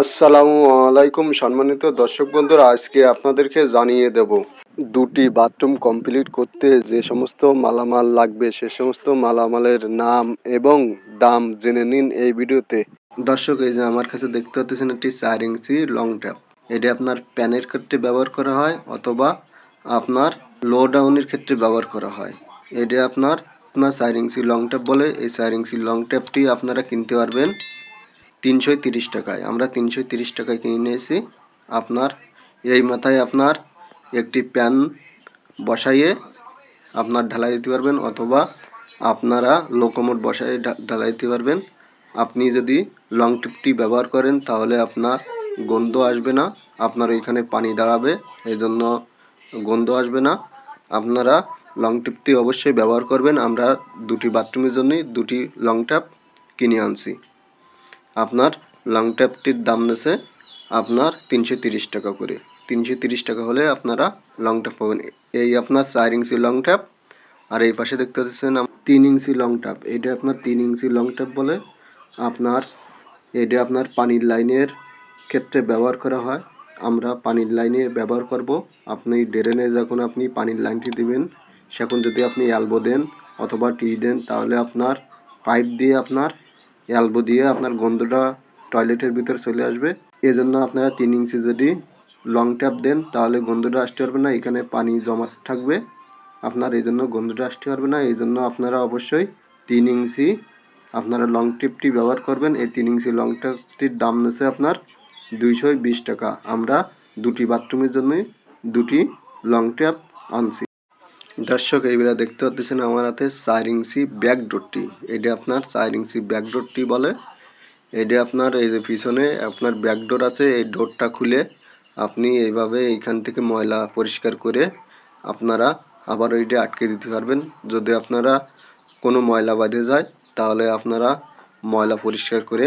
আসসালামু আলাইকুম সম্মানিত দর্শক বন্ধুরা, আজকে আপনাদেরকে জানিয়ে দেব দুটি বাথরুম কমপ্লিট করতে যে সমস্ত মালামাল লাগবে, সে সমস্ত মালামালের নাম এবং দাম জেনে নিন এই ভিডিওতে। দর্শক, এই যে আমার কাছে দেখতে পাচ্ছেন একটি চার ইঞ্চি লং ট্যাপ এটি আপনার প্যানের ক্ষেত্রে ব্যবহার করা হয় অথবা আপনার লো ডাউনের ক্ষেত্রে ব্যবহার করা হয়। এটি আপনার আপনার চার ইঞ্চি লং ট্যাপ বলে, এই চার ইঞ্চি লং ট্যাপটি আপনারা কিনতে পারবেন। তিনশো তিরিশ টাকায়। আমরা তিনশো তিরিশ টাকায় কিনে নিয়েছি। আপনার এই মাথায় আপনার একটি প্যান বসাইয়ে আপনার ঢালাই দিতে পারবেন অথবা আপনারা লোকোমোট বসাই ঢা- ঢালাই দিতে পারবেন। আপনি যদি লং টিপটি ব্যবহার করেন তাহলে আপনার গন্ধ আসবে না। আপনার ওইখানে পানি দাঁড়াবে এই জন্য গন্ধ আসবে না। আপনারা লং টিপটি অবশ্যই ব্যবহার করবেন। আমরা দুটি বাথরুমের জন্যই দুটি লং ট্যাপ কিনে আনছি। আপনার লং ট্যাপটির দাম নেছে আপনার তিনশো টাকা করে। তিনশো টাকা হলে আপনারা লং ট্যাপ পাবেন। এই আপনার চার ইঞ্চি লং ট্যাপ আর এই পাশে দেখতে পাচ্ছেন তিন ইঞ্চি লং ট্যাপ এটা আপনার তিন ইঞ্চি লং ট্যাপ বলে আপনার এটা আপনার পানির লাইনের ক্ষেত্রে ব্যবহার করা হয়। আমরা পানির লাইনে ব্যবহার করব। আপনি ড্রেনে যখন আপনি পানির লাইনটি দিবেন, সেখন যদি আপনি অ্যালবো দেন অথবা টি দেন, তাহলে আপনার পাইপ দিয়ে আপনার অ্যালবো দিয়ে আপনার গন্ধটা টয়লেটের ভিতরে চলে আসবে। এজন্য আপনারা তিন ইঞ্চি যদি লং ট্যাপ দেন, তাহলে গন্ধটা আসতে পারবে না। এখানে পানি জমা থাকবে। আপনার এই জন্য গন্ধটা আসতে পারবে না। এই জন্য আপনারা অবশ্যই তিন ইঞ্চি আপনারা লং টিপটি ব্যবহার করবেন। এই তিন ইঞ্চি লং টিপটির দাম নেছে আপনার দুইশো বিশ টাকা। আমরা দুটি বাথরুমের জন্যই দুটি লং ট্যাপ আনছি। দর্শক এইবার দেখতে পাচ্ছেন আমার হাতে চার ইঞ্চি ব্যাক ডোরটি। এটা আপনার চার ইঞ্চি ব্যাক ডোরটি বলে। এটা আপনার, এই যে পিছনে আপনার ব্যাক ডোর আছে, এই ডোরটা খুলে আপনি এইভাবে এইখান থেকে ময়লা পরিষ্কার করে আপনারা আবার ওইটা আটকে দিতে পারবেন। যদি আপনারা কোনো ময়লা বাঁধে যায়, তাহলে আপনারা ময়লা পরিষ্কার করে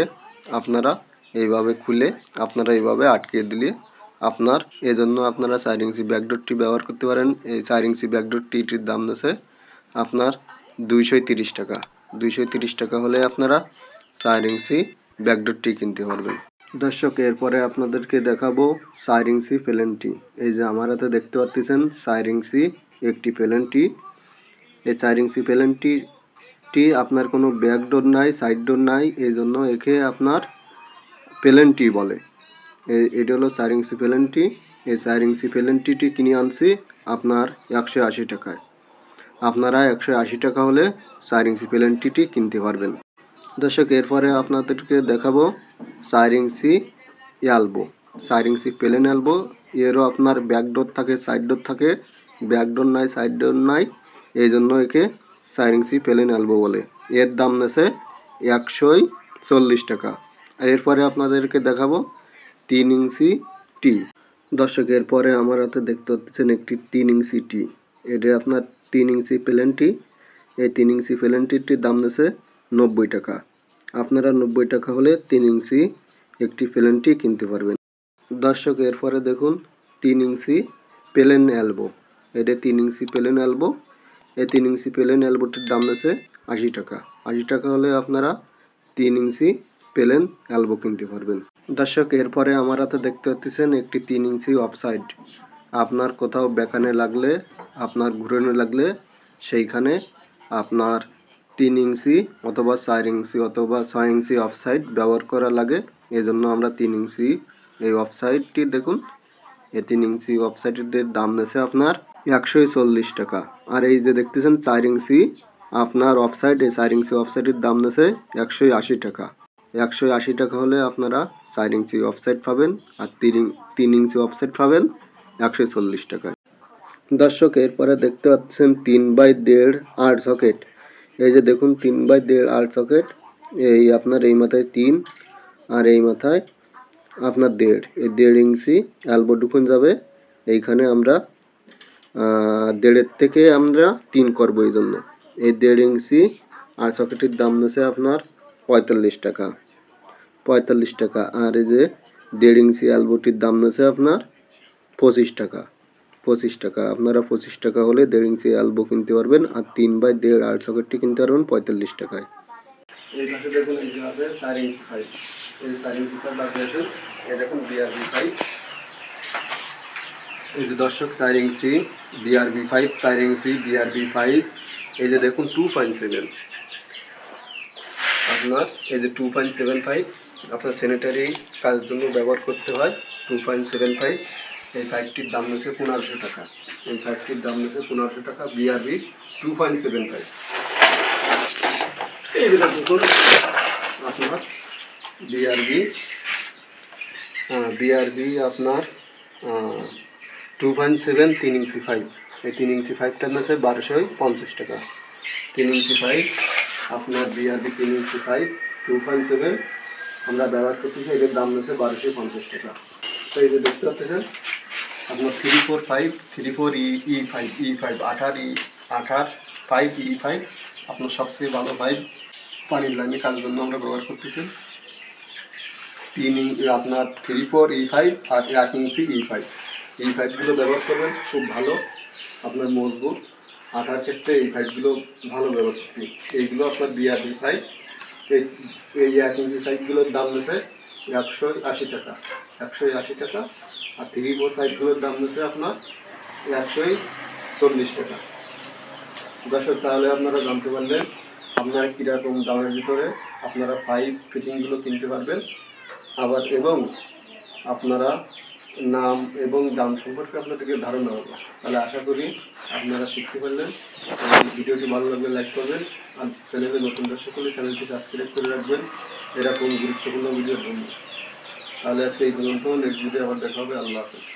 আপনারা এইভাবে খুলে আপনারা এইভাবে আটকে দিলে আপনার, এজন্য আপনারা চার ইঞ্চি ব্যাকডোরটি ব্যবহার করতে পারেন। এই চার ইঞ্চি ব্যাকডোরটির দাম আছে আপনার দুইশো টাকা। দুইশো টাকা হলে আপনারা চার ইঞ্চি ব্যাকডোরটি কিনতে পারবেন। দর্শক, এরপরে আপনাদেরকে দেখাবো চার ইঞ্চি প্লেনটি এই যে আমার হাতে দেখতে পাচ্ছেন চার ইঞ্চি একটি প্লেনটি এই চার ইঞ্চি প্লেনটি টি আপনার কোনো ব্যাক ডোর নাই সাইড ডোর নাই এই জন্য একে আপনার প্লেনটি বলে। এটা হলো চার ইঞ্চি প্লেনটি এই চার ইঞ্চি প্লেনটিটি কিনে আনছি আপনার একশো আশি টাকায়। আপনারা একশো আশি টাকা হলে চার ইঞ্চি প্লেনটিটি কিনতে পারবেন। দর্শক, এরপরে আপনাদেরকে দেখাবো চার ইঞ্চি অ্যালবো। চার ইঞ্চি প্লেন অ্যালবো, এরও আপনার ব্যাক ডোর থাকে, সাইড ডোর থাকে। ব্যাক ডোর নাই, সাইড ডোর নাই, এই জন্য একে চার ইঞ্চি প্লেন অ্যালবো বলে। এর দাম নেছে একশোই চল্লিশ টাকা। আর এরপরে আপনাদেরকে দেখাবো তিন ইঞ্চি টি দর্শক, এরপরে আমার হাতে দেখতে পাচ্ছেন একটি তিন ইঞ্চি টি এটা আপনার তিন ইঞ্চি প্লেনটি। এই তিন ইঞ্চি প্লেনটির দাম নেছে নব্বই টাকা। আপনারা নব্বই টাকা হলে তিন ইঞ্চি একটি প্লেনটি কিনতে পারবেন। দর্শক, এরপরে দেখুন, তিন ইঞ্চি প্লেন অ্যালবো। এটা তিন ইঞ্চি প্লেন অ্যালবো। এই তিন ইঞ্চি প্লেন অ্যালবোটির দাম আছে আশি টাকা। আশি টাকা হলে আপনারা তিন ইঞ্চি প্লেন অ্যালবো কিনতে পারবেন। দর্শক, এরপরে আমার হাতে দেখতে পাচ্ছেন একটি তিন ইঞ্চি অফসাইড আপনার কোথাও বেকানে লাগলে, আপনার ঘুরানো লাগলে, সেইখানে আপনার তিন ইঞ্চি অথবা চার ইঞ্চি অথবা ছয় ইঞ্চি অফসাইড ব্যবহার করা লাগে। এজন্য আমরা তিন ইঞ্চি এই অফসাইডটি দেখুন, এই তিন ইঞ্চি অফসাইডের দাম নেছে আপনার একশোই চল্লিশ টাকা। আর এই যে দেখতেছেন, চার ইঞ্চি আপনার অফসাইড এই চার ইঞ্চি অফসাইডের দাম নেছে একশোই আশি টাকা। একশো আশি টাকা হলে আপনারা চার ইঞ্চি অফসাইড পাবেন আর তিন তিন ইঞ্চি অফসাইড পাবেন একশো চল্লিশ টাকায়। দর্শক, এরপরে দেখতে পাচ্ছেন তিন বাই দেড় আট সকেট এই যে দেখুন, তিন বাই দেড় আট সকেট এই আপনার এই মাথায় তিন আর এই মাথায় আপনার দেড়। এই দেড় ইঞ্চি অ্যালবো ঢুকুন যাবে। এইখানে আমরা দেড়ের থেকে আমরা তিন করব এই জন্য। এই দেড় ইঞ্চি আর সকেটের দাম নিচ্ছে আপনার পঁয়তাল্লিশ টাকা। পঁয়তাল্লিশ টাকা। আর এই যে দেড় ইঞ্চি অ্যালবোটির দাম নিচ্ছে আপনার পঁচিশ টাকা। পঁচিশ টাকা। আপনারা পঁচিশ টাকা হলে দেড় ইঞ্চি অ্যালবো কিনতে পারবেন আর তিন বাই দেড় আট সকেটটি কিনতে পারবেন পঁয়তাল্লিশ টাকায়। এই দেখুন যে আছে চার ইঞ্চি পাইপ এই চার ইঞ্চি পাইপ লাগিয়েছেন এই দেখুন বিআরবি পাইপ এই যে দর্শক, চার ইঞ্চি বিআরবি ফাইভ চার ইঞ্চি বিআরবি ফাইভ এই যে দেখুন টু পয়েন্ট সেভেন আপনার এই যে টু পয়েন্ট সেভেন ফাইভ আপনার স্যানিটারি কাজের জন্য ব্যবহার করতে হয় টু পয়েন্ট সেভেন ফাইভ এই ফাইভটির দাম নিচ্ছে পনেরোশো টাকা। এই ফাইভটির দাম নিচ্ছে পনেরোশো টাকা BRB two point seven five এই যে দেখুন, আপনার বিআরবি বিআরবি আপনার টু পয়েন্ট সেভেন তিন ইঞ্চি ফাইভ এই তিন ইঞ্চি ফাইভটার আছে বারোশো পঞ্চাশ টাকা। তিন ইঞ্চি ফাইভ আপনার বিআরবি তিন ইঞ্চি ফাইভ টু পয়েন্ট সেভেন আমরা ব্যবহার করতেছি, এটার দাম নিচ্ছে বারোশো পঞ্চাশ টাকা। তো এই যে দেখতে পাচ্ছেন, আপনার three four five three four ই ই ফাইভ ই ফাইভ আঠার ই আঠার ফাইভ ই ফাইভ আপনার সবচেয়ে ভালো ফাইভ পানির লাইনে কাজের জন্য আমরা ব্যবহার করতেছি। তিন আপনার থ্রি ফোর ই ফাইভ আর এক ইঞ্চি ই ফাইভ এই ফাইভগুলো ব্যবহার করবেন, খুব ভালো, আপনার মজবুত। আঠার ক্ষেত্রে এই ফাইভগুলো ভালো ব্যবহার করতে এইগুলো আপনার বিআরবি ফাইভ এই এই এক ইঞ্চি ফাইভগুলোর দাম নিচ্ছে একশো আশি টাকা। একশো আশি টাকা, আর থ্রি ফোর ফাইভগুলোর দাম নিচ্ছে আপনার একশোই চল্লিশ টাকা। দর্শক, তাহলে আপনারা জানতে পারলেন আপনারা কীরকম দামের ভিতরে আপনারা ফাইভ ফিটিংগুলো কিনতে পারবেন। আবার, এবং আপনারা নাম এবং দাম সম্পর্কে আপনাদেরকে ধারণা হবে। তাহলে আশা করি আপনারা শিখতে পারলেন। ভিডিওটি ভালো লাগলে লাইক করবেন আর চ্যানেলে নতুন দর্শক হলে চ্যানেলটি সাবস্ক্রাইব করে রাখবেন। এরকম গুরুত্বপূর্ণ ভিডিওর জন্য। তাহলে আজকে এই পর্যন্ত। নেক্সট ভিডিও আবার দেখা হবে। আল্লাহ হাফেজ।